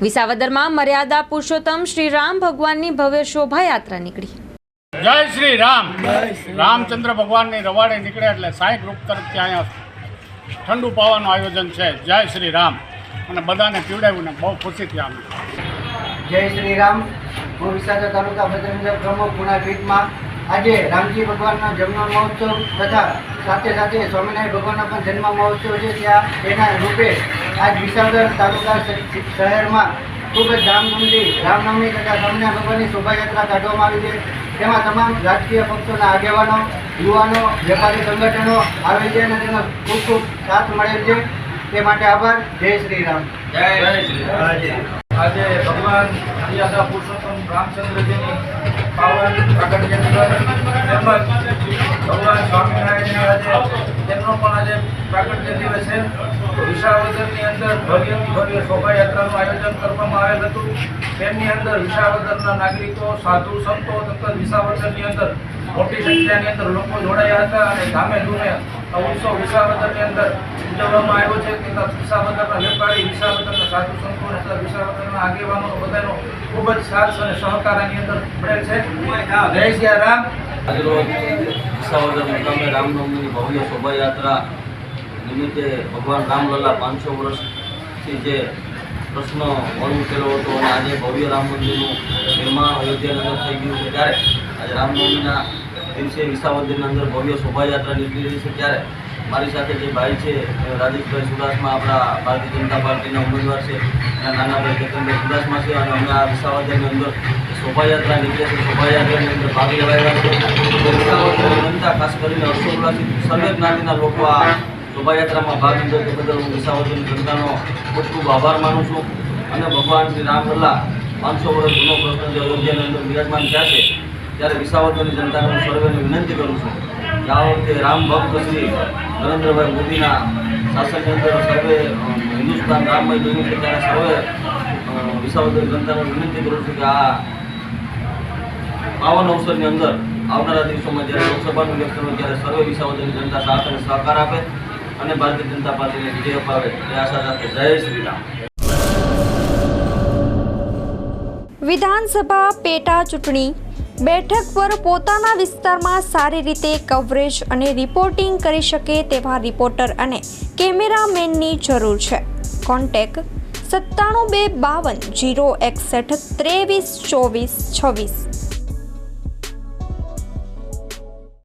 વિસાવદરમાં મર્યાદા પુરુષોત્તમ શ્રી રામ ભગવાનની ભવ્ય શોભાયાત્રા નીકળી. જય શ્રી રામ. રામચંદ્ર ભગવાનની રવાડે નીકળે એટલે સાંઈ ગ્રુપ તરફથી અહીંયા ઠંડુ પાવાનું આયોજન છે. જય શ્રી રામ. અને બધાને પીવડાવ્યું ને બહુ થયા અમે જય શ્રી રામ. હું વિસાવદર તાલુકા ભદ્રેન્દ્ર પ્રમુખ ગુણાપીઠમાં આજે રામજી ભગવાનનો જન્મ મહોત્સવ તથા સાથે સાથે સ્વામિનારાયણ ભગવાનનો પણ જન્મ મહોત્સવ છે. ત્યાં તેના રૂપે આજ વિસાગર તાલુકા શહેરમાં ખૂબ જ ધામધૂમથી રામનવમી તથા સ્વામિનારાયણ ભગવાનની શોભાયાત્રા કાઢવામાં આવી છે. તેમાં તમામ રાજકીય પક્ષોના આગેવાનો યુવાનો વેપારી સંગઠનો આવે છે અને તેનો ખૂબ ખૂબ સાથ મળેલ છે. તે માટે આભાર. જય શ્રી રામ. આજે ભગવાન મર્યાદા પુરુષોત્તમ રામચંદ્રજીની પાવન પ્રગટ દિવસ તેમજ ભગવાન સ્વામિનારાયણ આજે તેમનો પણ આજે પ્રાગટ્ય દિવસ છે. વિસાવદરની અંદર ભવ્યથી ભવ્ય શોભાયાત્રાનું આયોજન કરવામાં આવેલ હતું. તેમની અંદર વિસાવદરના નાગરિકો, સાધુ, સંતો તથા વિસાવદરની અંદર મોટી સંખ્યાની અંદર લોકો જોડાયા હતા અને ગામે ધૂમે ઉત્સવ વિસાવદરની અંદર ઉજવવામાં આવ્યો છે. તથા વિસાવદરના વેપારી વિસાવદરના સાધુ સંતો તથા વિસાવદરના આગેવાનો બધાનો ખૂબ જ સાથ અને સહકાર આની અંદર મળેલ છે. જય શ્રી રામ. વિસાવદર મુકામે રામનવમીની ભવ્ય શોભાયાત્રા નિમિત્તે ભગવાન રામલલ્લા પાંચસો વર્ષથી જે પ્રશ્ન મન મૂકેલો હતો અને આજે ભવ્ય રામ મંદિરનું નિર્માણ અયોધ્યાનગર થઈ ગયું છે. ત્યારે આજે રામનવમીના દિવસે વિસાવદરની અંદર ભવ્ય શોભાયાત્રા નીકળી રહી છે. ત્યારે મારી સાથે જે ભાઈ છે રાજેશભાઈ સુદાસમાં આપણા ભારતીય જનતા પાર્ટીના ઉમેદવાર છે અને નાનાભાઈ જતનભાઈ સુદાસમાં છે અને અમે આ વિસાવદરની અંદર શોભાયાત્રા નીકળે છે. શોભાયાત્રાની અંદર ભાગ લેવાયા છે. વિસાવદરની ખાસ કરીને હર્ષોલ્લાસથી સર્વે જ્ઞાતિના લોકો આ શોભાયાત્રામાં ભાગ લીધો. તે બદલ હું વિસાવદરની જનતાનો ખૂબ ખૂબ આભાર માનું છું અને ભગવાન શ્રી રામલલ્લા પાંચસો વર્ષ જૂનો પ્રશ્ન જે અયોધ્યાની અંદર વિરાજમાન થયા છે, ત્યારે વિસાવદરની જનતાને હું સર્વેને વિનંતી કરું છું કે આ વખતે રામ ભક્ત શ્રી નરેન્દ્રભાઈ મોદીના શાસનની અંદર સર્વે હિન્દુસ્તાન રામભાઈ બન્યું છે ત્યારે સર્વે વિસાવદર જનતાને વિનંતી કરું છું કે આ પાવન અવસરની અંદર આવનારા દિવસોમાં જ્યારે લોકસભાનું ઇલેક્શન ત્યારે સર્વે વિસાવદરની જનતા સાથ અને સહકાર આપે અને ભારતીય જનતા પાર્ટીને વિજય અપાવે એ આશા સાથે જય શ્રી રામ. વિધાનસભા પેટા ચૂંટણી. બેઠક પર પોતાના વિસ્તારમાં સારી રીતે કવરેજ અને રિપોર્ટિંગ કરી શકે તેવા રિપોર્ટર અને કેમેરામેનની જરૂર છે. કોન્ટેક સત્તાણું બે બાવન જીરો એકસઠ ત્રેવીસ ચોવીસ છવ્વીસ.